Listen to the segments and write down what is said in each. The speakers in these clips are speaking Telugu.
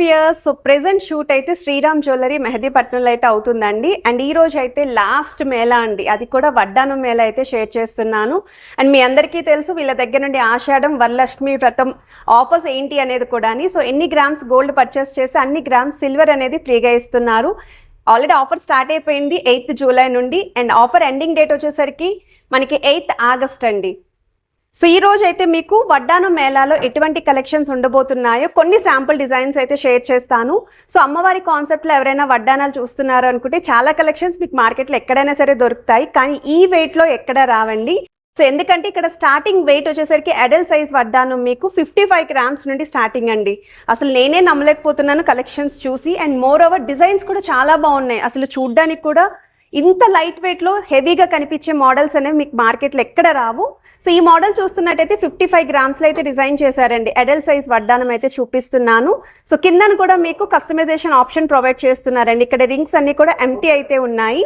వియర్స్ సో ప్రెసెంట్ షూట్ అయితే శ్రీరామ్ జ్యువెలరీ మెహదీపట్నంలో అయితే అవుతుందండి. అండ్ ఈ రోజు అయితే లాస్ట్ మేళా అండి. అది కూడా వడ్డానం మేళా అయితే షేర్ చేస్తున్నాను. అండ్ మీ అందరికీ తెలుసు వీళ్ళ దగ్గర నుండి ఆషాఢం వరలక్ష్మి వ్రతం ఆఫర్స్ ఏంటి అనేది కూడా సో ఎన్ని గ్రామ్స్ గోల్డ్ పర్చేస్ చేస్తే అన్ని గ్రామ్స్ సిల్వర్ అనేది ఫ్రీగా ఇస్తున్నారు. ఆల్రెడీ ఆఫర్ స్టార్ట్ అయిపోయింది ఎయిత్ జూలై నుండి. అండ్ ఆఫర్ ఎండింగ్ డేట్ వచ్చేసరికి మనకి ఎయిత్ ఆగస్ట్ అండి. సో ఈ రోజు అయితే మీకు వడ్డానం మేళాలో ఎటువంటి కలెక్షన్స్ ఉండబోతున్నాయో కొన్ని శాంపుల్ డిజైన్స్ అయితే షేర్ చేస్తాను. సో అమ్మవారి కాన్సెప్ట్లో ఎవరైనా వడ్డానాలు చూస్తున్నారు అనుకుంటే చాలా కలెక్షన్స్ మీకు మార్కెట్లో ఎక్కడైనా సరే దొరుకుతాయి. కానీ ఈ వెయిట్లో ఎక్కడ రావండి? సో ఎందుకంటే ఇక్కడ స్టార్టింగ్ వెయిట్ వచ్చేసరికి అడల్ట్ సైజ్ వడ్డానం మీకు ఫిఫ్టీ ఫైవ్ గ్రామ్స్ నుండి స్టార్టింగ్ అండి. అసలు నేనే నమ్మలేకపోతున్నాను కలెక్షన్స్ చూసి. అండ్ మోర్ ఓవర్ డిజైన్స్ కూడా చాలా బాగున్నాయి. అసలు చూడ్డానికి కూడా ఇంత లైట్ వెయిట్లో హెవీగా కనిపించే మోడల్స్ అనేవి మీకు మార్కెట్లో ఎక్కడ రావు. సో ఈ మోడల్ చూస్తున్నట్టయితే ఫిఫ్టీ ఫైవ్ గ్రామ్స్లో అయితే డిజైన్ చేశారండి. అడల్ట్ సైజ్ వడ్డానం అయితే చూపిస్తున్నాను. సో కిందన కూడా మీకు కస్టమైజేషన్ ఆప్షన్ ప్రొవైడ్ చేస్తున్నారండి. ఇక్కడ రింగ్స్ అన్నీ కూడా ఎంటీ అయితే ఉన్నాయి.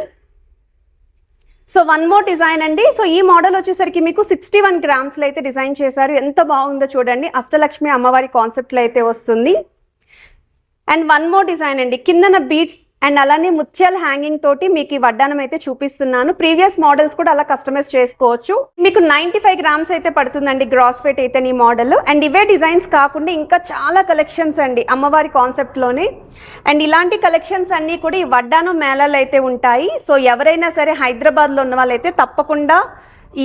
సో వన్ మోర్ డిజైన్ అండి. సో ఈ మోడల్ వచ్చేసరికి మీకు సిక్స్టీ వన్ గ్రామ్స్లో అయితే డిజైన్ చేశారు. ఎంత బాగుందో చూడండి. అష్టలక్ష్మి అమ్మవారి కాన్సెప్ట్లో అయితే వస్తుంది. అండ్ వన్ మోర్ డిజైన్ అండి. కిందన బీడ్స్ అండ్ అలానే ముత్యాల హ్యాంగింగ్ తోటి మీకు ఈ వడ్డానం అయితే చూపిస్తున్నాను. ప్రీవియస్ మోడల్స్ కూడా అలా కస్టమైజ్ చేసుకోవచ్చు. మీకు నైంటీ ఫైవ్ గ్రామ్స్ అయితే పడుతుందండి గ్రాస్ వెయిట్ అయితే ఈ మోడల్ అండ్ ఇవే డిజైన్స్ కాకుండా ఇంకా చాలా కలెక్షన్స్ అండి అమ్మవారి కాన్సెప్ట్లోనే అండ్ ఇలాంటి కలెక్షన్స్ అన్నీ కూడా ఈ వడ్డానం మేళాలు అయితే ఉంటాయి. సో ఎవరైనా సరే హైదరాబాద్లో ఉన్న వాళ్ళైతే తప్పకుండా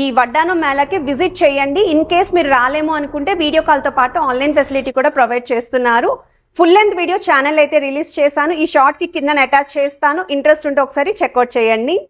ఈ వడ్డానం మేళాకి విజిట్ చేయండి. ఇన్ కేస్ మీరు రాలేమో అనుకుంటే వీడియో కాల్తో పాటు ఆన్లైన్ ఫెసిలిటీ కూడా ప్రొవైడ్ చేస్తున్నారు. ఫుల్ లెంత్ వీడియో ఛానల్ అయితే రిలీజ్ చేశాను. ఈ షార్ట్కి కింద అటాచ్ చేస్తాను. ఇంట్రెస్ట్ ఉంటే ఒకసారి చెక్అవుట్ చేయండి.